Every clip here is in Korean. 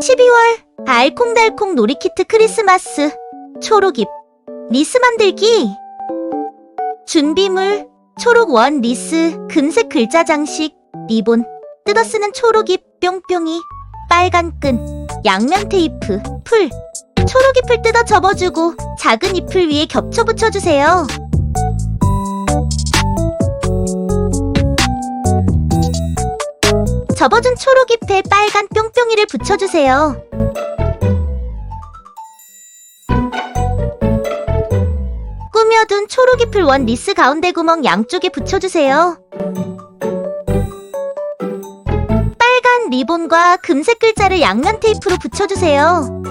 12월 알콩달콩 놀이키트 크리스마스. 초록잎. 리스 만들기. 준비물. 초록 원 리스 금색 글자 장식. 리본. 뜯어 쓰는 초록잎 뿅뿅이. 빨간 끈. 양면 테이프. 풀. 초록잎을 뜯어 접어주고 작은 잎을 위에 겹쳐 붙여주세요. 접어준 초록 잎에 빨간 뿅뿅이를 붙여주세요. 꾸며둔 초록 잎을 원 리스 가운데 구멍 양쪽에 붙여주세요. 빨간 리본과 금색 글자를 양면 테이프로 붙여주세요.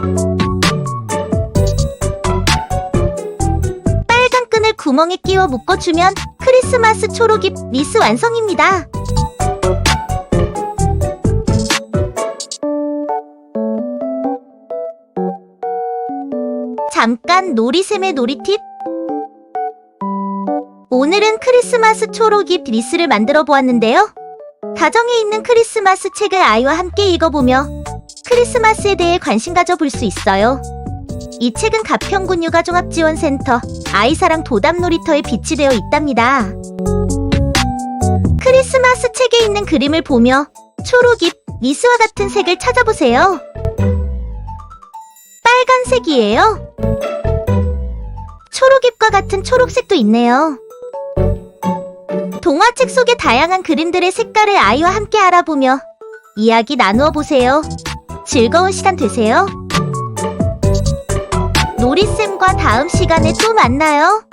빨간 끈을 구멍에 끼워 묶어주면 크리스마스 초록 잎 리스 완성입니다. 잠깐 놀이샘의 놀이팁. 오늘은 크리스마스 초록잎 리스를 만들어 보았는데요. 가정에 있는 크리스마스 책을 아이와 함께 읽어보며 크리스마스에 대해 관심 가져볼 수 있어요. 이 책은 가평군 육아종합지원센터 아이사랑 도담놀이터에 비치되어 있답니다. 크리스마스 책에 있는 그림을 보며 초록잎, 리스와 같은 색을 찾아보세요. 빨간색이에요. 초록잎과 같은 초록색도 있네요. 동화책 속의 다양한 그림들의 색깔을 아이와 함께 알아보며 이야기 나누어 보세요. 즐거운 시간 되세요. 놀이쌤과 다음 시간에 또 만나요.